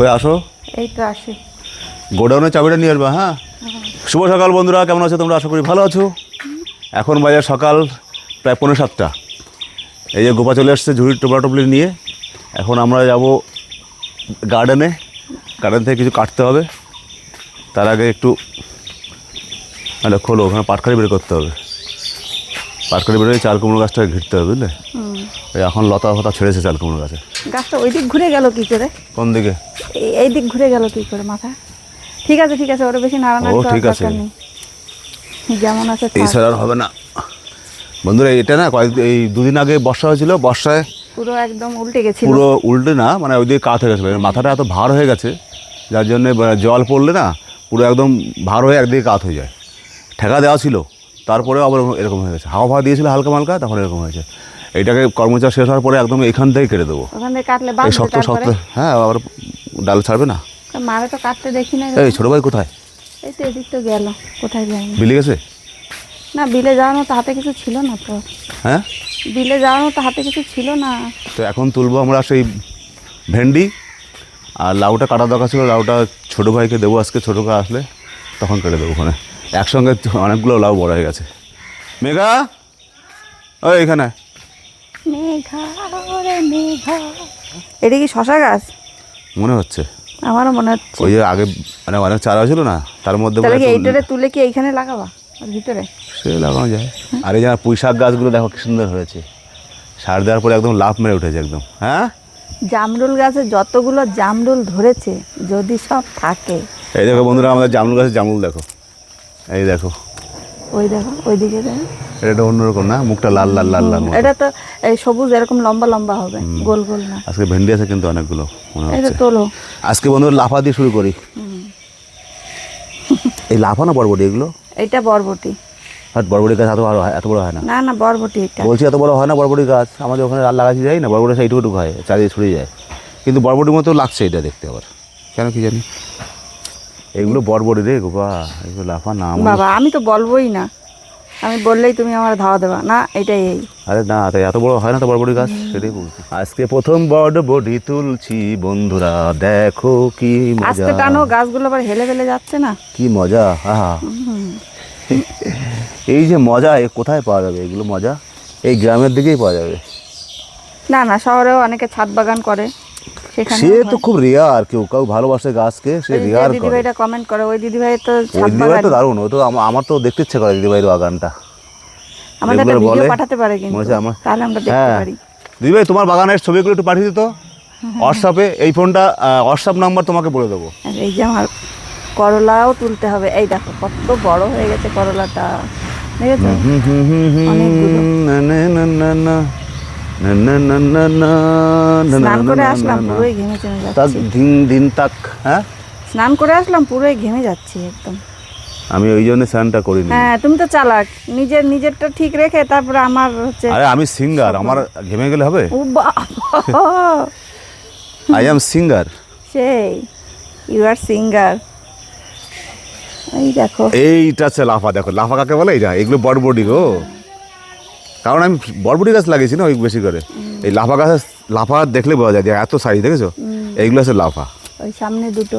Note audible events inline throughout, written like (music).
ওই আসো। এই তো আসি। গোডাউনের চাবিটা নিয়ে আসবা হ্যাঁ? শুভ সকাল বন্ধুরা কেমন আছো তোমরা? আশা করি ভালো আছো। এখন বাজার সকাল প্রায় পনেরো সাতটা। এই যে গোপা চলে আসছে ঝুড়ির টোপলা টপলি নিয়ে। এখন আমরা যাব গার্ডেনে গার্ডেন থেকে কিছু কাটতে হবে। তার আগে একটু আরে খোলো ওখানে পাটখালি বের করতে হবে। পাটখালি বেরোয় চাল কুমড়ো গাছটাকে ঘিরতে হবে বুঝলে? ওই এখন লতা ফতা ছেড়েছে চাল কুমড়ো গাছে। গাছটা ওই দিক ঘুরে গেল কি করে? কোন দিকে? এই- দিক ঘুরে গেল কি করে মাথা? ঠিক আছে ঠিক আছে ওটা বেশি নাড়ানোর ও, ঠিক আছে। যেমন আছে এই। আর হবে না। বন্ধুরা এটা না কয়েক এই দুদিন আগে বর্ষা হয়েছিল বর্ষায় পুরো একদম উল্টে গেছিল। পুরো উল্টে না মানে ওইদিকে কাত হয়ে গেছে। মানে মাথাটা এত ভার হয়ে গেছে যার জন্য জল পড়লে না পুরো একদম ভার হয়ে একদিকে কাত হয়ে যায়। ঠেকা দেওয়া ছিল। তারপরেও আবার এরকম হয়ে গেছে। হাওয়া ফাওয়া দিয়েছিল হালকা মালকা তখন এরকম হয়েছে। এইটাকে কর্মচার শেষ হওয়ার পরে একদম এখান থেকে কেটে দেবো। এই শক্ত শক্ত হ্যাঁ আবার ডাল ছাড়বে না? মারে তো কাটতে দেখি না এই ছোটো ভাই কোথায়? এই তো এদিক তো গেল কোথায় বিলি গেছে? না বিলে যাওয়ানো তো হাতে কিছু ছিল না তো। হ্যাঁ? বিলে যাওয়ানো তো হাতে কিছু ছিল না। তো এখন তুলবো আমরা সেই ভেন্ডি আর লাউটা কাটা দরকার ছিল লাউটা ছোটো ভাইকে দেবো আজকে ছোটো ভাই আসলে তখন কেটে দেবো ওখানে। একসঙ্গে অনেকগুলো লাউ বড় হয়ে গেছে। মেঘা? ওই এখানে। এটা কি শশা গাছ? মনে হচ্ছে। আমারও মনে হচ্ছে। ওই যে আগে মানে অনেক চারা ছিল না তার মধ্যে এইটারে তুলে কি এইখানে লাগাবা ভিতরে? সে লাগানো যায়। আর এই যে পুঁই শাক গাছগুলো দেখো কি সুন্দর হয়েছে। সার দেওয়ার পরে একদম লাভ মেরে উঠেছে একদম হ্যাঁ? জামরুল গাছে যতগুলো জামরুল ধরেছে যদি সব থাকে। এই দেখো বন্ধুরা আমাদের জামরুল গাছের জামরুল দেখো। এই দেখো। ওই দেখো ওইদিকে দেখো। এটা অন্যরকম না? মুখটা লাল লাল লাল লাল এটা তো এই সবুজ এরকম লম্বা লম্বা হবে। গোল গোল না। আজকে ভেন্ডি আছে কিন্তু অনেকগুলো মনে এটা হচ্ছে। তোলো। আজকে বন্ধু লাফা দিয়ে শুরু করি। এই লাফা না বরবটি এগুলো? এটা বরবটি। আর বরবটি গাছ এত বড় এত বড় হয় না? না না বরবটি এটা। বলছি এত বড় হয় না বরবটি গাছ? আমাদের ওখানে লাল লাগাচ্ছি যাই না বরবটি গাছ এইটুকু হয় চারিদিকে ছড়িয়ে যায়। কিন্তু বরবটির মতো লাগছে এটা দেখতে আবার। কেন কি জানি? এগুলো বরবটি রে গোপা এগুলো লাফা না বাবা আমি তো বলবোই না। আমি বললেই তুমি আমার ধাওয়া দেবা। না এটাই এই। আরে না তাই এত বড় হয় না তো বরবটি গাছ? সেটাই বলছি। আজকে প্রথম বরবটি তুলছি বন্ধুরা দেখো কি মজা। আজকে টানো গাছগুলো আবার হেলে ফেলে যাচ্ছে না। কি মজা আহা এই যে মজা এ কোথায় পাওয়া যাবে? এগুলো মজা? এই গ্রামের দিকেই পাওয়া যাবে। না না শহরেও অনেকে ছাদ বাগান করে। সে তো খুব রেয়ার কেউ কেউ ভালোবাসে গাছকে সে রেয়ার করে। ভাইটা কমেন্ট করে ওই দিদি ভাই তো ওই দিদিভাই তো দারুণ ও তো আমার তো দেখতে ইচ্ছে করে দিদিভাইয়ের বাগানটা। আমাদের একটা ভিডিও পাঠাতে পারে কিন্তু তাহলে আমরা দেখতে হ্যাঁ। পারি। দিদিভাই তোমার বাগানের ছবিগুলো একটু পাঠিয়ে দিত হোয়াটসঅ্যাপে (laughs) এই ফোনটা হোয়াটসঅ্যাপ নাম্বার তোমাকে বলে দেবো। এই যে আমার করলাও তুলতে হবে। এই দেখো কত বড় হয়ে গেছে করলাটা। দেখেছ? অনেকগুলো। দিন দিন তাক হ্যাঁ? স্নান করে আসলাম পুরোই ঘেমে যাচ্ছি একদম। আমি ওই জন্য স্নানটা করিনি। হ্যাঁ তুমি তো চালাক। নিজের নিজেরটা ঠিক রেখে তারপরে আমার হচ্ছে আরে আমি সিঙ্গার। আমার ঘেমে গেলে হবে? ও আই এম সিঙ্গার। সেই ইউ আর সিঙ্গার। এই দেখো। এইটা হচ্ছে লাফা দেখো। লাফা কাকে বলে? এইটা এগুলো বড়বডি গো। কারণ আমি বরবটি গাছ লাগিয়েছি না ওই বেশি করে। এই লাফা গাছ লাফা দেখলে বোঝা যায় এত সাইজ দেখেছ? এইগুলো হচ্ছে লাফা। ওই সামনে দুটো।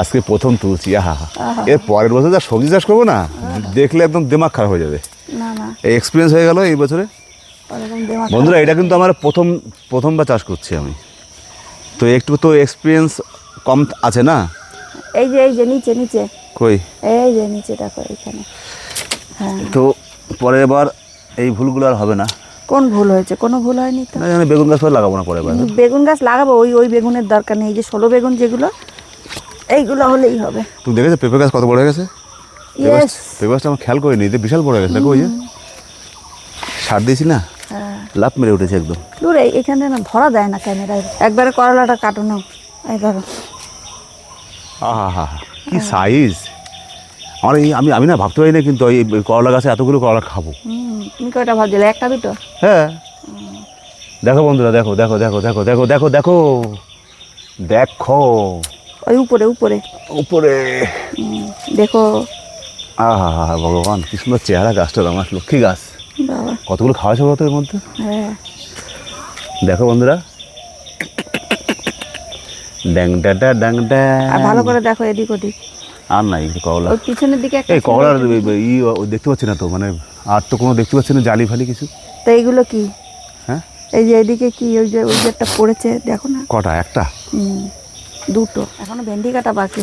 আজকে প্রথম তুলছি আহা। এর পরের বছর যা সবজি চাষ করব না দেখলে একদম দিমাগ খারাপ হয়ে যাবে। এই এক্সপিরিয়েন্স হয়ে গেল এই বছরে। বন্ধুরা এটা কিন্তু আমার প্রথম প্রথমবার চাষ করছি আমি। তো একটু তো এক্সপিরিয়েন্স কম আছে না? এই যে এই যে নিচে নিচে। কই? এই যে নিচে দেখো এখানে। হ্যাঁ। তো পরের এবার এই ভুলগুলো আর হবে না। কোন ভুল হয়েছে? কোনো ভুল হয়নি তো? না জানি বেগুন গাছ লাগাবো না পরে বেগুন গাছ লাগাবো? ওই ওই বেগুনের দরকার নেই। এই যে ষোলো বেগুন যেগুলো এইগুলো হলেই হবে। তুমি দেখেছ পেঁপে গাছ কত বড় হয়ে গেছে? পেঁপে গাছটা আমার খেয়াল করিনি যে বিশাল বড় হয়ে গেছে। দেখো ওই যে সার দিয়েছি না? হ্যাঁ। লাভ মেরে উঠেছে একদম। দূর এই- এখানে না ধরা দেয় না ক্যামেরায় একবারে করলাটা কাটানো এই ধরো। আহা হা কি সাইজ আমার এই আমি আমি না ভাবতে পারি না কিন্তু এই করলা গাছে এতগুলো করলা খাব। তুমি কয়টা ভাবছিলে? একটা দুটো? হ্যাঁ। দেখো বন্ধুরা দেখো দেখো দেখো দেখো দেখো দেখো দেখো। দেখো। ওই উপরে উপরে। উপরে। দেখো। আহা হা ভগবান কি সুন্দর চেহারা গাছটার আমার লক্ষ্মী গাছ। কতগুলো খাওয়া যাবে তো এর মধ্যে? হ্যাঁ। দেখো বন্ধুরা। ড্যাং ড্যাং ভালো করে দেখো এদিক ওদিক। আর নাই কলা পিছনের দিকে একটা এই কলার ই দেখতে পাচ্ছি না তো মানে আর তো কোনো দেখতে পাচ্ছি না জালি ফালি কিছু। তো এইগুলো কি? হ্যাঁ? এই যে এদিকে কি ওই যে ওই যে একটা পড়েছে দেখো না। কটা একটা? হুম, দুটো। এখনও ভেন্ডি কাটা বাকি।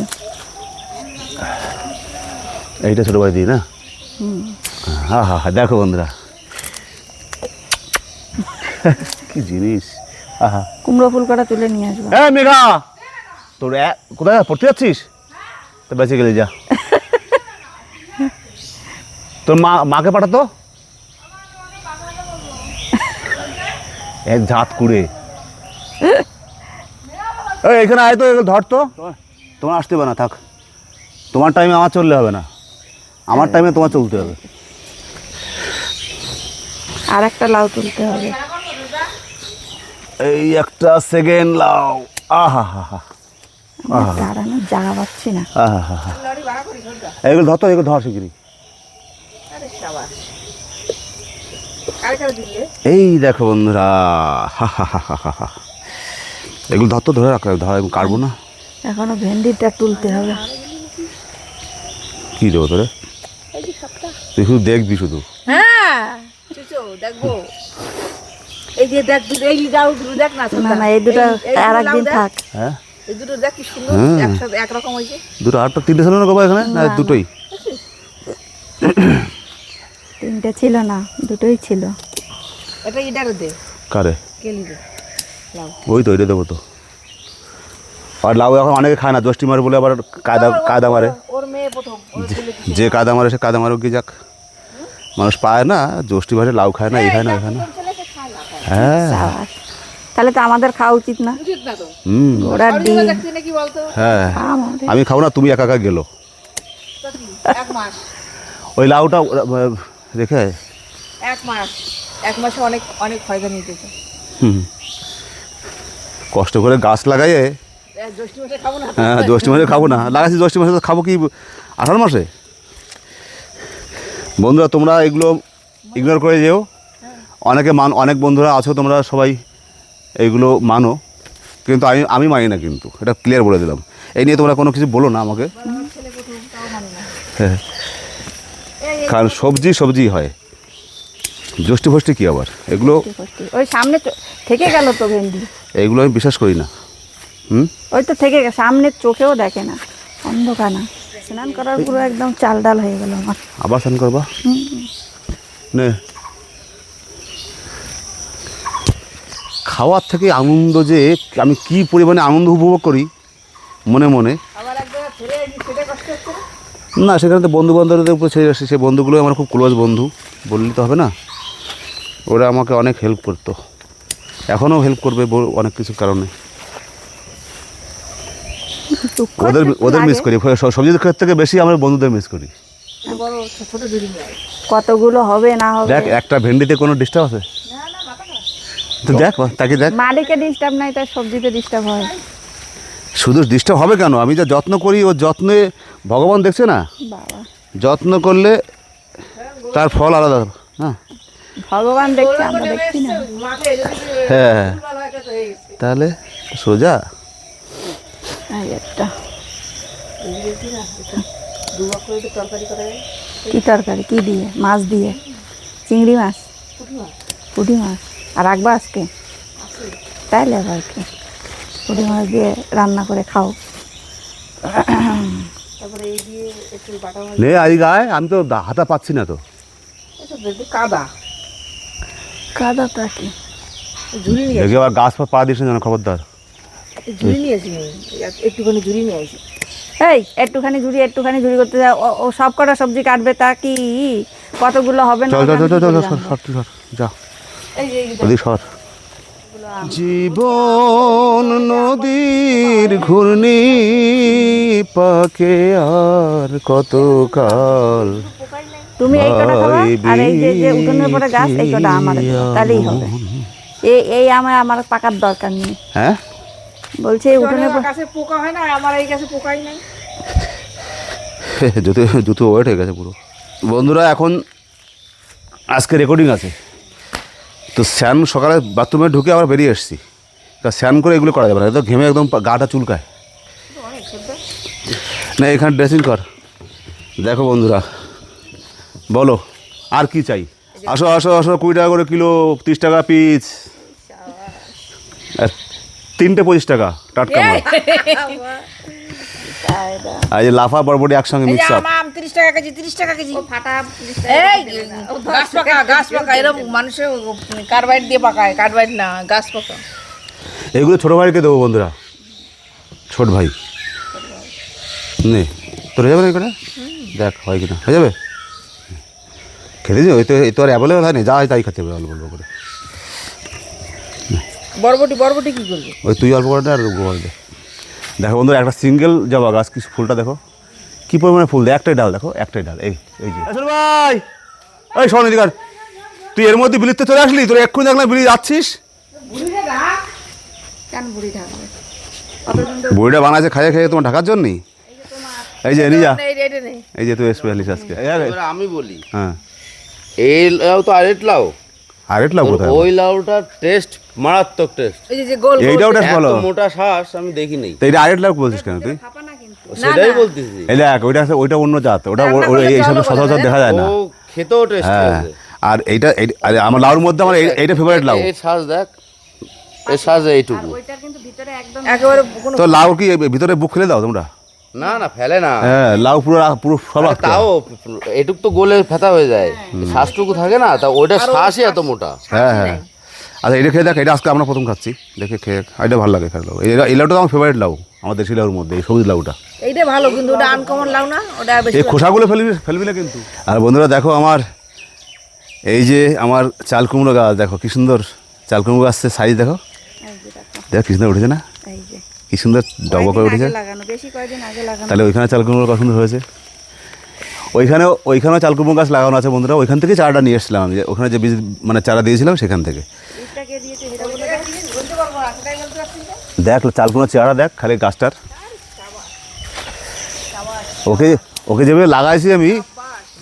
এইটা ছোটো বাড়ি দিই না? হ্যাঁ হ্যাঁ হ্যাঁ দেখো বন্ধুরা। কি জিনিস? কুমড়ো ফুল কটা তুলে নিয়ে আসব। হ্যাঁ মেঘা! তোর কোথায়? পড়তে যাচ্ছিস? তো বেঁচে গেলে যা। তোর মা মাকে পাঠাতো? এক ঝাঁত কুড়ে। এখানে আয় তো ধর তো। তোমার আসতে হবে না থাক। তোমার টাইমে আমার চললে হবে না। আমার টাইমে তোমার চলতে হবে। আর একটা লাউ তুলতে হবে। এই একটা সেকেন্ড লাউ। আহা হা হা। দাঁড়ানোর জায়গা পাচ্ছি না। আহা হা হা এগুলো ধর তো এগুলো ধর শিগগিরি এই দেখো বন্ধুরা হা হা হা হা হা হা। এগুলো ধর তো ধরে রাখ ধর আমি কাটবো না। এখনও ভেন্ডিটা তুলতে হবে। কী দেবো তোরে? তুই শুধু দেখবি শুধু। হ্যাঁ চুচো দেখব। এই যে দেখ এই দেখ না না না এই দুটো আর একদিন থাক। হ্যাঁ? এই দুটো দেখ কি সুন্দর একসাথে একরকম হয়েছে। দুটো আটটা তিনটে ছিল না এখানে? না দুটোই? (coughs) তিনটে ছিল না দুটোই ছিল। এটা ইডারে দে। কারে? কেলি দে। ওই তো দেবো তো। আর লাউ এখন অনেকে খায় না দশটি মারে বলে আবার কায়দা কায়দা মারে। যে কাদা মারে সে কাদা মারুক গিয়ে যাক। মানুষ পায় না জ্যৈষ্ঠী ভাষে লাউ খায় না এই খায় না ওই খায় না। হ্যাঁ। তাহলে তো আমাদের খাওয়া উচিত না। উচিত না তো। হুম। ওরা ডিম। হ্যাঁ। আমি খাব না তুমি একা একা গেলো। ওই লাউটা রেখে এক মাস। এক মাসে অনেক অনেক ফায়দা নিতেছে হুম কষ্ট করে গাছ লাগাইয়ে। জ্যৈষ্ঠ মাসে খাব না? হ্যাঁ জ্যৈষ্ঠী মাসে খাব না। লাগাচ্ছি জ্যৈষ্ঠী মাসে খাব কি? আষাঢ় মাসে। বন্ধুরা তোমরা এগুলো ইগনোর করে যেও। অনেকে মান অনেক বন্ধুরা আছো তোমরা সবাই। এইগুলো মানো কিন্তু আমি আমি মানি না কিন্তু। এটা ক্লিয়ার বলে দিলাম। এই নিয়ে তোমরা কোনো কিছু বলো না আমাকে। হ্যাঁ কারণ সবজি সবজি হয়। জ্যৈষ্ঠী ফষ্টি কী আবার? এগুলো ওই সামনে থেকে গেল তো ভেন্ডি। এইগুলো আমি বিশ্বাস করি না। হুম? ওই তো থেকে গেছে। সামনে চোখেও দেখে না। অন্ধকার না। স্নান করার পুরো একদম চাল ডাল হয়ে গেল আমার। আবার স্নান করবা? নে। খাওয়ার থেকে আনন্দ যে আমি কি পরিমাণে আনন্দ উপভোগ করি মনে মনে। না? সেখানে তো বন্ধু বান্ধবদের উপর ছেড়ে আসছে সেই বন্ধুগুলো আমার খুব ক্লোজ বন্ধু বললে তো হবে না। ওরা আমাকে অনেক হেল্প করতো। এখনও হেল্প করবে অনেক কিছু কারণে। ওদের ওদের মিস করি স- সবজির ক্ষেত্র থেকে বেশি আমরা বন্ধুদের মিস করি। কতগুলো হবে না হবে? দেখ একটা ভেন্ডিতে কোনো ডিস্টার্ব আছে? তো দেখ তাকে দেখ। মালিকে ডিস্টার্ব নাই তার সবজিতে ডিস্টার্ব হয়। শুধু ডিস্টার্ব হবে কেন? আমি যা যত্ন করি ও যত্নে ভগবান দেখছে না? বাবা। যত্ন করলে তার ফল আলাদা হ্যাঁ? ভগবান দেখছে আমরা দেখছি না। হ্যাঁ। তাহলে সোজা? একটা। কি তরকারি? কি দিয়ে? মাছ দিয়ে? চিংড়ি মাছ? পুঁটি মাছ। আর রাখবা আজকে? তাইলে আবার কি? পুঁটি মাছ দিয়ে রান্না করে খাও। তারপরে এই দিয়ে একটু বাটা মাছ নে আই গায়ে? আমি তো হাতা পাচ্ছি না তো। কাদা। কাদাটা কি? ঝুড়ি নিয়ে দেখি আবার গাছ পা পা দিস না যেন খবরদার। ঝুড়ি নিয়ে আসি একটুখানি ঝুড়ি নিয়ে আসি। এই একটুখানি ঝুড়ি একটুখানি ঝুড়ি করতে যা। ও- ও সব কটা সবজি কাটবে তা কি? কতগুলো হবে না চল চল চল চল চল সর জানব? সর তুই সর যা। জীবন নদীর ঘূর্ণি পাকে আর কত কাল তুমি এই কটা খাবা? আর এই যে যে উঠোনের পরে গাছ এই কটা আমার তাহলেই হবে। এই এই আমার আমার পাকার দরকার নেই। হ্যাঁ? বলছে এই উঠোনের গাছে পোকা হয় না? আমার এই গাছে পোকাই নাই। (laughs) জুতো জুতো ওয়েট হয়ে গেছে পুরো। বন্ধুরা এখন আজকে রেকর্ডিং আছে। তো স্যান সকালে বাথরুমে ঢুকে আবার বেরিয়ে এসেছি তা স্নান করে এগুলো করা যাবে না এ তো ঘেমে একদম গাটা চুলকায়। না এখানে ড্রেসিং কর। দেখো বন্ধুরা বলো আর কি চাই? আসো আসো আসো কুড়ি টাকা করে কিলো তিরিশ টাকা পিস তিনটে পঁচিশ টাকা টাটকা আর এই লাফা বরবটি একসঙ্গে মিক্স আপ আম তিরিশ টাকা কেজি তিরিশ টাকা কেজি। ফাটা এই গাছ পাকা গাছ পাকা এরকম মানুষের কার্বাইড দিয়ে পাকায় কার্বাইড না গাছ পাকা। এগুলো ছোটো ভাইকে দেবো বন্ধুরা। ছোট ভাই। নে তোর হয়ে যাবে না এখানে? দেখ হয় কিনা। হয়ে যাবে? খেতে দিও এই তো এই তো আর অ্যাভেলেবেল হয়নি যা হয় তাই খেতে হবে অল্প অল্প করে। বরবটি বরবটি কি করবে? ওই তুই অল্প করে দে আর গোবর দে। দেখো বন্ধুরা একটা সিঙ্গেল জবা গাছ কি ফুলটা দেখো। কি পরিমাণে ফুল? দেয় একটাই ডাল দেখো একটাই ডাল এই এই যে। ভাই! এই শোন এদিকার তুই এর মধ্যে বিলিতে চলে আসলি? তোর এক্ষুনি দেখলাম বিলি যাচ্ছিস। কেন বুড়ি ঢাকবে বইটা বানাইছে খাইয়ে খেয়ে তোমার ঢাকার জন্যই এই যে যা এই রেটে নেই এই যে তুই স্পেশালিস্ট আজকে। এবার আমি বলি। হ্যাঁ। এই লাউ তো আরেক লাউ আর এট লাভ কোথায়? ওই লাউটার টেস্ট মারাত্মক টেস্ট। এই যে গোল এইটাও টেস্ট ভালো। মোটা শ্বাস আমি দেখি নেই তো এটা আরেট লাভ বলছিস কেন তুই? সেটাই বলতেছি। এই দেখ ওইটা আছে ওইটা অন্য জাত। ওটা এই সব সচরাচর দেখা যায় না। ও খেতেও টেস্ট হ্যাঁ। আর এইটা এই- আরে আমার লাউর মধ্যে আমার এই- এইটা ফেভারিট লাউ। এই শ্বাস দেখ এই শ্বাস এইটুকু। ওইটার কিন্তু ভিতরে একদম একেবারে তো লাউ কি ভিতরে বুক খুলে দাও তোমরা? না না ফেলে না। হ্যাঁ লাউ পুরো পুরো সব। তাও এটুক তো গোলে ফেতা হয়ে যায়। শ্বাসটুকু থাকে না তা ওইটা শ্বাসই এত মোটা। হ্যাঁ হ্যাঁ। আচ্ছা এটা খেয়ে দেখ এটা আজকে আমরা প্রথম খাচ্ছি। দেখে খেয়ে এটা ভালো লাগে খেয়ে লাউ। এই- লাউটা তো আমার ফেভারিট লাউ আমাদের দেশি লাউর মধ্যে এই সবুজ লাউটা। এইটা ভালো কিন্তু ওটা আনকমন লাউ না? ওটা বেশি এই খোসাগুলো ফেলবি ফেলবি না কিন্তু। আর বন্ধুরা দেখো আমার এই যে আমার চাল কুমড়ো গাছ দেখো কি সুন্দর চাল কুমড়ো গাছের সাইজ দেখো। দেখো কি সুন্দর উঠেছে না? এই যে। কি সুন্দর ডবা করে উঠেছে? তাহলে ওইখানে চাল কুমড়ো কত সুন্দর হয়েছে। ওইখানেও ওইখানেও চাল কুমড়ো গাছ লাগানো আছে বন্ধুরা। ওইখান থেকে চারাটা নিয়ে এসেছিলাম আমি। যে ওখানে যে বীজ মানে চারা দিয়েছিলাম সেখান থেকে। দেখ। চাল কুমড়ো চেহারা দেখ খালি গাছটার। ওকে ওকে যেভাবে লাগাইছি আমি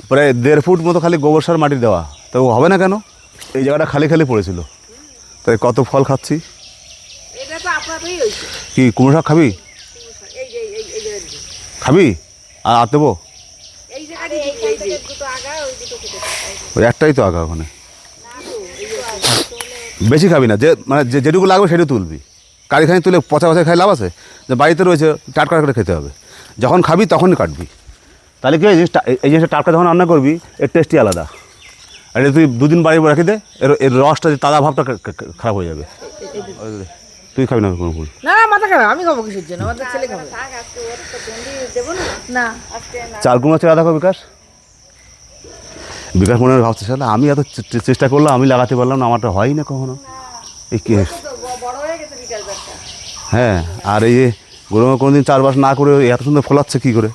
প্রায় দেড় ফুট মতো খালি গোবর সার মাটি দেওয়া। তো হবে না কেন? এই জায়গাটা খালি খালি পড়েছিল। তাই কত ফল খাচ্ছি এটা তো আপনারই হয়েছে কি কুমড়ো শাক খাবি? খাবি? আর আর দেবো? একটাই তো আগা ওখানে। বেশি খাবি না যে মানে যে যেটুকু লাগবে সেটুকু তুলবি। কারিখানি তুলে পচা পচা খাই লাভ আছে যে বাড়িতে রয়েছে টাটকা করে খেতে হবে। যখন খাবি তখনই কাটবি। তাহলে কি এই জিনিসটা এই জিনিসটা টাটকা যখন রান্না করবি এর টেস্টই আলাদা। আর তুই দুদিন বাড়ি রেখে দে এর এর রসটা যে তাজা ভাবটা খারাপ হয়ে যাবে। তুই খাবি না কোনো ফুল? না না মাথা খাবে আমি খাব কিসের জন্য? আমাদের ছেলে খাবে। না চাল কুমড়ো চেরা দেখো বিকাশ? বিকাশ মনে হয় ভাবছে সালা আমি এত চেষ্টা করলাম আমি লাগাতে পারলাম না আমারটা হয় না কখনো। এই কি? হ্যাঁ আর এই যে গরু কোনোদিন চারবাস না করে এত সুন্দর ফলাচ্ছে কী করে?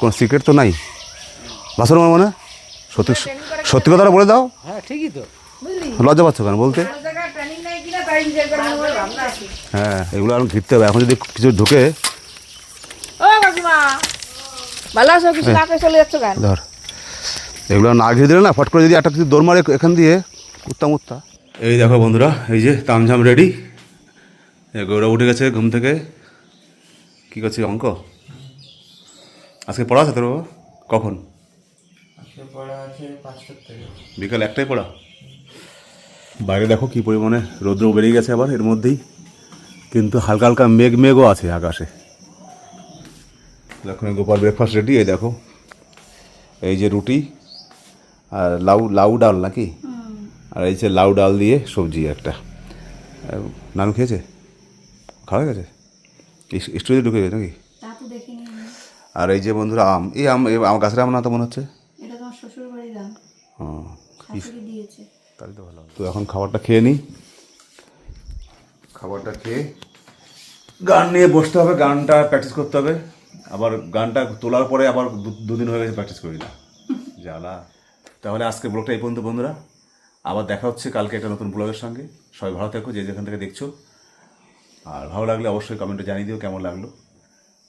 কোনো সিক্রেট তো নাই? বাসর মনে সত্যি সত্যি কথাটা বলে দাও। হ্যাঁ ঠিকই তো। লজ্জা পাচ্ছ কেন বলতে? হ্যাঁ এগুলো আর ঘিরতে হবে। এখন যদি কিছু ঢুকে ভালো আছো? কিছু না চলে যাচ্ছ কেন? ধর এগুলো না ঘিরে দিলে না ফট করে যদি একটা কিছু দৌড় মারে এখান দিয়ে উত্তাম উত্তা এই দেখো বন্ধুরা এই যে তামঝাম রেডি। গৌরব উঠে গেছে ঘুম থেকে। কী করছিস অঙ্ক? আজকে পড়া আছে তোর? কখন? বিকাল একটাই পড়া? বাইরে দেখো কি পরিমাণে রৌদ্র বেরিয়ে গেছে আবার এর মধ্যেই। কিন্তু হালকা হালকা মেঘ মেঘও আছে আকাশে। দেখো গোপাল ব্রেকফাস্ট রেডি এই দেখো। এই যে রুটি আর লাউ লাউ ডাল নাকি? আর এই যে লাউ ডাল দিয়ে সবজি একটা। নান খেয়েছে? খাওয়া গেছে? স্টোরে ঢুকে গেছে নাকি। আর এই যে বন্ধুরা আম এই আম এই আম গাছের আম না তো মনে হচ্ছে? এটা তাহলে তো ভালো তো এখন খাবারটা খেয়ে নিই খাবারটা খেয়ে গান নিয়ে বসতে হবে গানটা প্র্যাকটিস করতে হবে। আবার গানটা তোলার পরে আবার দুদিন হয়ে গেছে প্র্যাকটিস করি না। জ্বালা। তাহলে আজকে ব্লগটা এই পর্যন্ত বন্ধুরা। আবার দেখা হচ্ছে কালকে একটা নতুন ব্লগের সঙ্গে। সবাই ভালো থেকো যে যেখান থেকে দেখছ। আর ভালো লাগলে অবশ্যই কমেন্টে জানিয়ে দিও কেমন লাগল।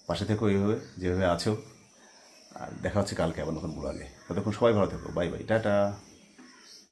পাশে থেকো এইভাবে যেভাবে আছো। আর দেখা হচ্ছে কালকে আবার নতুন ব্লগে ততক্ষণ সবাই ভালো থেকো। Bye bye tata.